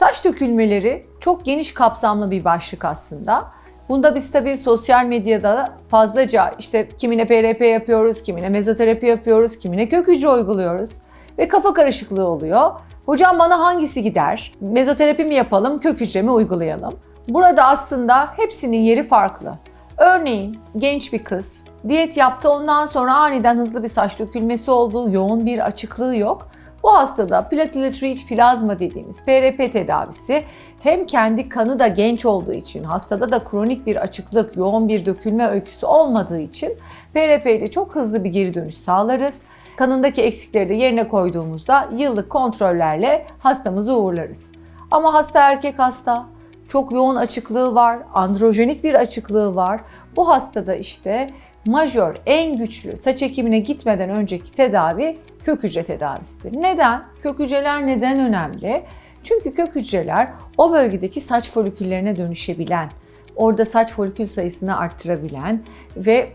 Saç dökülmeleri çok geniş kapsamlı bir başlık aslında. Bunda biz tabii sosyal medyada fazlaca işte kimine PRP yapıyoruz, kimine mezoterapi yapıyoruz, kimine kök hücre uyguluyoruz ve kafa karışıklığı oluyor. Hocam bana hangisi gider? Mezoterapi mi yapalım, kök hücre mi uygulayalım? Burada aslında hepsinin yeri farklı. Örneğin genç bir kız diyet yaptı ondan sonra aniden hızlı bir saç dökülmesi oldu, yoğun bir açıklığı yok. Bu hastada platelet rich plazma dediğimiz PRP tedavisi hem kendi kanı da genç olduğu için hastada da kronik bir açıklık, yoğun bir dökülme öyküsü olmadığı için PRP ile çok hızlı bir geri dönüş sağlarız. Kanındaki eksikleri de yerine koyduğumuzda yıllık kontrollerle hastamızı uğurlarız. Ama hasta erkek hasta, çok yoğun açıklığı var, androjenik bir açıklığı var. Bu hastada işte majör, en güçlü saç ekimine gitmeden önceki tedavi kök hücre tedavisidir. Neden? Kök hücreler neden önemli? Çünkü kök hücreler o bölgedeki saç foliküllerine dönüşebilen, orada saç folikül sayısını arttırabilen ve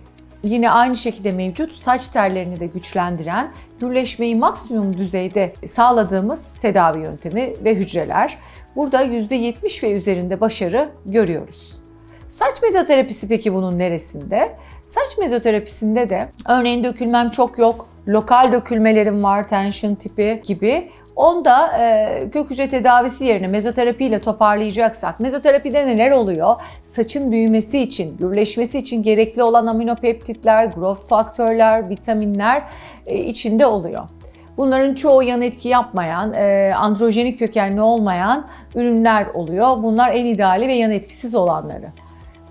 yine aynı şekilde mevcut saç tellerini de güçlendiren, gürleşmeyi maksimum düzeyde sağladığımız tedavi yöntemi ve hücreler. Burada %70 ve üzerinde başarı görüyoruz. Saç mezoterapisi peki bunun neresinde? Saç mezoterapisinde de örneğin dökülmem çok yok, lokal dökülmelerim var, tension tipi gibi. Onda e, kök hücre tedavisi yerine mezoterapiyle toparlayacaksak, mezoterapide neler oluyor? Saçın büyümesi için, gürleşmesi için gerekli olan aminopeptitler, growth faktörler, vitaminler e, içinde oluyor. Bunların çoğu yan etki yapmayan, e, androjenik kökenli olmayan ürünler oluyor. Bunlar en ideali ve yan etkisiz olanları.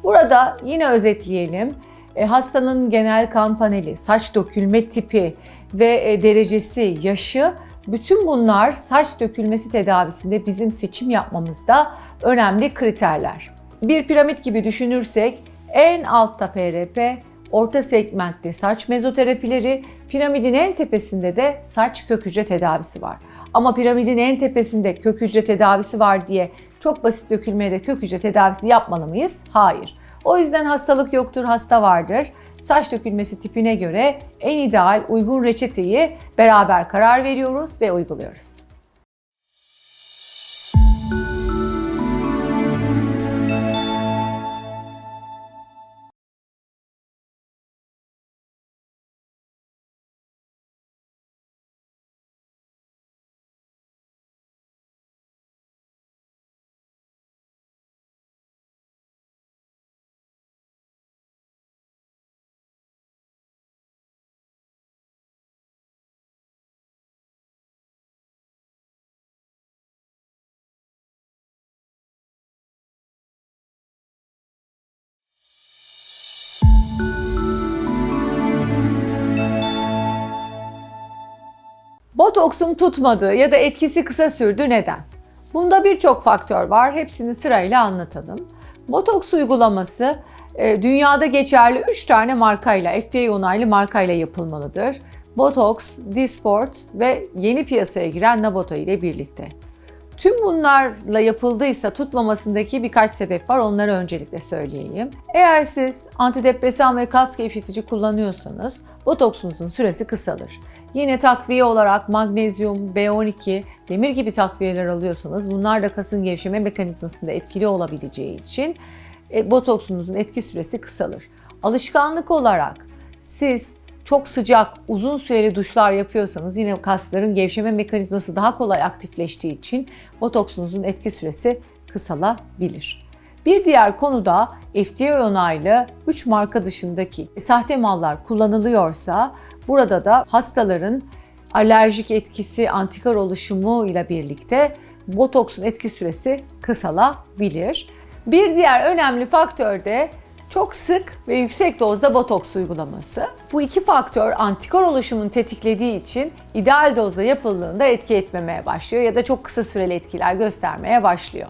Burada yine özetleyelim. E, hastanın genel kan paneli, saç dökülme tipi ve e, derecesi, yaşı bütün bunlar saç dökülmesi tedavisinde bizim seçim yapmamızda önemli kriterler. Bir piramit gibi düşünürsek en altta PRP, orta segmentte saç mezoterapileri, piramidin en tepesinde de saç kök hücre tedavisi var. Ama piramidin en tepesinde kök hücre tedavisi var diye çok basit dökülmeye de kök hücre tedavisi yapmalı mıyız? Hayır. O yüzden hastalık yoktur, hasta vardır. Saç dökülmesi tipine göre en ideal uygun reçeteyi beraber karar veriyoruz ve uyguluyoruz. Botoksum tutmadı ya da etkisi kısa sürdü neden? Bunda birçok faktör var. Hepsini sırayla anlatalım. Botoks uygulaması e, dünyada geçerli 3 tane markayla, FDA onaylı markayla yapılmalıdır. Botox, Dysport ve yeni piyasaya giren Naboto ile birlikte. Tüm bunlarla yapıldıysa tutmamasındaki birkaç sebep var. Onları öncelikle söyleyeyim. Eğer siz antidepresan ve kas gevşetici kullanıyorsanız botoksunuzun süresi kısalır. Yine takviye olarak magnezyum, B12, demir gibi takviyeler alıyorsanız bunlar da kasın gevşeme mekanizmasında etkili olabileceği için e, botoksunuzun etki süresi kısalır. Alışkanlık olarak siz çok sıcak, uzun süreli duşlar yapıyorsanız yine kasların gevşeme mekanizması daha kolay aktifleştiği için botoksunuzun etki süresi kısalabilir. Bir diğer konu da FDA onaylı 3 marka dışındaki sahte mallar kullanılıyorsa burada da hastaların alerjik etkisi, antikor oluşumu ile birlikte botoksun etki süresi kısalabilir. Bir diğer önemli faktör de çok sık ve yüksek dozda botoks uygulaması. Bu iki faktör antikor oluşumunu tetiklediği için ideal dozda yapıldığında etki etmemeye başlıyor ya da çok kısa süreli etkiler göstermeye başlıyor.